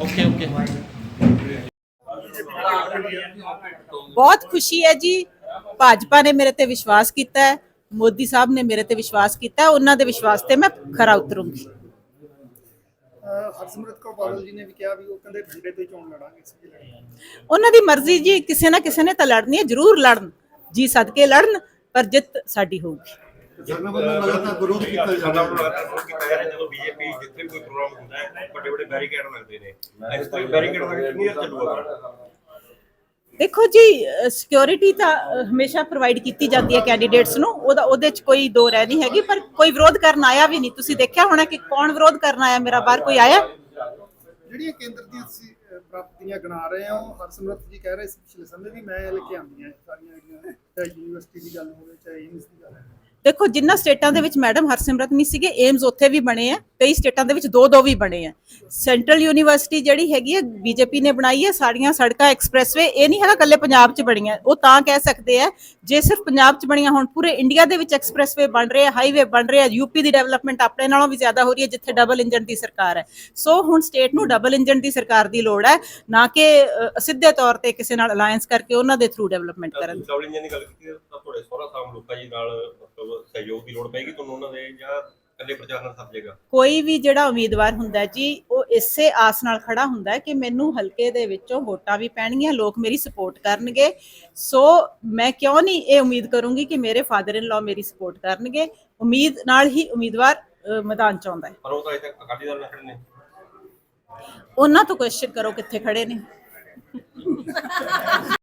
Okay okay ਬਹੁਤ ਖੁਸ਼ੀ ਹੈ ਜੀ। ਭਾਜਪਾ ਨੇ ਮੇਰੇ ਤੇ ਵਿਸ਼ਵਾਸ ਕੀਤਾ ਹੈ। ਮੋਦੀ ਸਾਹਿਬ ਨੇ ਮੇਰੇ ਤੇ ਵਿਸ਼ਵਾਸ ਕੀਤਾ ਹੈ। ਉਹਨਾਂ ਦੇ ਵਿਸ਼ਵਾਸ ਤੇ ਮੈਂ ਖਰਾ ਉਤਰੂੰਗੀ। ਅਹ ਹਰਸਿਮਰਤ ਕੌਰ ਬਾਦਲ ਜੀ ਨੇ ਵੀ ਕਿਹਾ ਵੀ ਉਹ ਕਹਿੰਦੇ ਭੰਡੇ ਤੋਂ ਹੀ ਚੋਣ ਲੜਾਂਗੇ ਅਸੀਂ ਲੜਾਂਗੇ। ਉਹਨਾਂ ਦੀ ਮਰਜ਼ੀ ਜੀ ਕਿਸੇ ਨਾ ਕਿਸੇ ਨੇ ਤਾਂ ਲੜਨੀ ਹੈ। ਜ਼ਰੂਰ ਲੜਨ। ਜੀ ਸਦਕੇ ਲੜਨ ਪਰ ਜਿੱਤ ਸਾਡੀ ਹੋਊਗੀ। ਜਨਰਲ ਵੱਲੋਂ ਲਗਾਤਾਰ ਵਿਰੋਧ ਕੀਤਾ ਜਾ ਰਿਹਾ ਹੈ ਜਦੋਂ ਬੀਜੇਪੀ ਜਿੱਥੇ ਵੀ ਕੋਈ ਪ੍ਰੋਗਰਾਮ ਹੁੰਦਾ ਹੈ ਵੱਡੇ ਵੱਡੇ ਬੈਰੀਕੇਡ ਲੱਗਦੇ ਨੇ। ਇਸ ਤਰ੍ਹਾਂ ਬੈਰੀਕੇਡ ਲੱਗ ਕਿੰਨੀ ਦੇਰ ਚੱਲੂਗਾ ਦੇਖੋ ਜੀ ਸਿਕਿਉਰਿਟੀ ਤਾਂ ਹਮੇਸ਼ਾ ਪ੍ਰੋਵਾਈਡ ਕੀਤੀ ਜਾਂਦੀ ਹੈ ਕੈਂਡੀਡੇਟਸ ਨੂੰ। ਉਹਦਾ ਉਹਦੇ 'ਚ ਕੋਈ ਦੋ ਰਹਿ ਨਹੀਂ ਹੈਗੀ ਪਰ ਕੋਈ ਵਿਰੋਧ ਕਰਨ ਆਇਆ ਵੀ ਨਹੀਂ। ਤੁਸੀਂ ਦੇਖਿਆ ਹੋਣਾ ਕਿ ਕੌਣ ਵਿਰੋਧ ਕਰਨ ਆਇਆ? ਮੇਰਾ ਬਾਹਰ ਕੋਈ ਆਇਆ? ਜਿਹੜੀਆਂ ਕੇਂਦਰ ਦੀਆਂ ਅਹ, ਪ੍ਰਾਪਤੀਆਂ ਗਿਣਾ ਰਹੇ ਹਾਂ ਹਰਸਿਮਰਤ ਜੀ ਕਹਿ ਰਹੇ ਸੀ ਪਿਛਲੇ ਸਮੇਂ ਵੀ ਮੈਂ ਲੈ ਕੇ ਆਉਂਦੀਆਂ ਸਾਰੀਆਂ ਜਿਹੜੀਆਂ ਚਾਹੇ ਯੂਨੀਵਰਸਿਟੀ ਦੀ ਗੱਲ ਹੋਵੇ ਚਾਹੇ ਏਮਸ ਦੀ ਗੱਲ ਹੈ ਦੇਖੋ, ਜਿੰਨਾ ਸਟੇਟਾਂ ਦੇ ਵਿੱਚ ਮੈਡਮ ਹਰਸਿਮਰਤ ਨਹੀਂ ਸੀਗੇ ਏਮਸ ਉੱਥੇ ਵੀ ਬਣੇ ਆ, ਕਈ ਸਟੇਟਾਂ ਦੇ ਵਿੱਚ ਦੋ ਦੋ ਵੀ ਬਣੇ ਆ। ਸੈਂਟਰਲ ਯੂਨੀਵਰਸਿਟੀ ਜਿਹੜੀ ਹੈਗੀ ਹੈ ਬੀਜੇਪੀ ਨੇ ਬਣਾਈ ਹੈ ਸਾਰੀਆਂ ਸੜਕਾਂ ਐਕਸਪ੍ਰੈਸਵੇ, ਇਹ ਨਹੀਂ ਹੈਗਾ ਕੱਲੇ ਪੰਜਾਬ 'ਚ ਬਣੀਆਂ, ਉਹ ਤਾਂ ਕਹਿ ਸਕਦੇ ਆ, ਜੇ ਸਿਰਫ ਪੰਜਾਬ 'ਚ ਬਣੀਆਂ ਹੁਣ, ਪੂਰੇ ਇੰਡੀਆ ਦੇ ਵਿੱਚ ਐਕਸਪ੍ਰੈਸਵੇ ਬਣ ਰਹੇ ਆ, ਹਾਈਵੇ ਬਣ ਰਹੇ ਆ, ਯੂਪੀ ਦੀ ਡਿਵੈਲਪਮੈਂਟ ਆਪਣੇ ਨਾਲੋਂ ਵੀ ਜ਼ਿਆਦਾ ਹੋ ਰਹੀ ਹੈ, ਜਿੱਥੇ ਡਬਲ ਇੰਜਨ ਦੀ ਸਰਕਾਰ ਹੈ। ਸੋ ਹੁਣ ਸਟੇਟ ਨੂੰ ਡਬਲ ਇੰਜਨ ਦੀ ਸਰਕਾਰ ਦੀ ਲੋੜ ਹੈ, ਨਾ ਕਿ ਸਿੱਧੇ ਤੌਰ ਤੇ ਕਿਸੇ ਨਾਲ ਅਲਾਈਅੰਸ ਕਰਕੇ ਉਹਨਾਂ ਦੇ ਥਰੂ ਡਿਵੈਲਪਮੈਂਟ ਕਰਨ ਡਬਲ ਇੰਜਨ ਦੀ ਗੱਲ ਕੀਤੀ ਤਾਂ ਤੁਹਾਡੇ ਸੋਹਰਾ ਸਾਹਿਬ ਲੋਕਾਂ ਜੀ ਨਾਲ ਸਹਿਯੋਗ ਦੀ ਲੋੜ ਪਏਗੀ ਤੁਹਾਨੂੰ ਉਹਨਾਂ ਦੇ ਜਾਂ ਇਕੱਲੇ ਪ੍ਰਚਾਰ ਨਾਲ ਸਰ ਜਾਏਗਾ ਕੋਈ ਵੀ ਜਿਹੜਾ ਉਮੀਦਵਾਰ ਹੁੰਦਾ ਜੀ ਉਹ ਇਸੇ ਆਸ ਨਾਲ ਖੜਾ ਹੁੰਦਾ ਕਿ ਮੈਨੂੰ ਹਲਕੇ ਦੇ ਵਿੱਚੋਂ ਵੋਟਾਂ ਵੀ ਪੈਣਗੀਆਂ ਲੋਕ ਮੇਰੀ ਸਪੋਰਟ ਕਰਨਗੇ। ਸੋ ਮੈਂ ਕਿਉਂ ਨਹੀਂ ਇਹ ਉਮੀਦ ਕਰੂੰਗੀ ਕਿ ਮੇਰੇ ਫਾਦਰ ਇਨ ਲਾ ਮੇਰੀ ਸਪੋਰਟ ਕਰਨਗੇ? ਉਮੀਦ ਨਾਲ ਹੀ ਉਮੀਦਵਾਰ ਮੈਦਾਨ ਚ ਆਉਂਦਾ ਹੈ। ਪਰ ਉਹ ਤਾਂ ਤੱਕ ਅਕਾਲੀ ਦਲ ਨਾਲ ਖੜੇ ਨੇ। ਉਹਨਾਂ ਤੋਂ ਕੁਐਸਚਨ ਕਰੋ ਕਿੱਥੇ ਖੜੇ ਨੇ।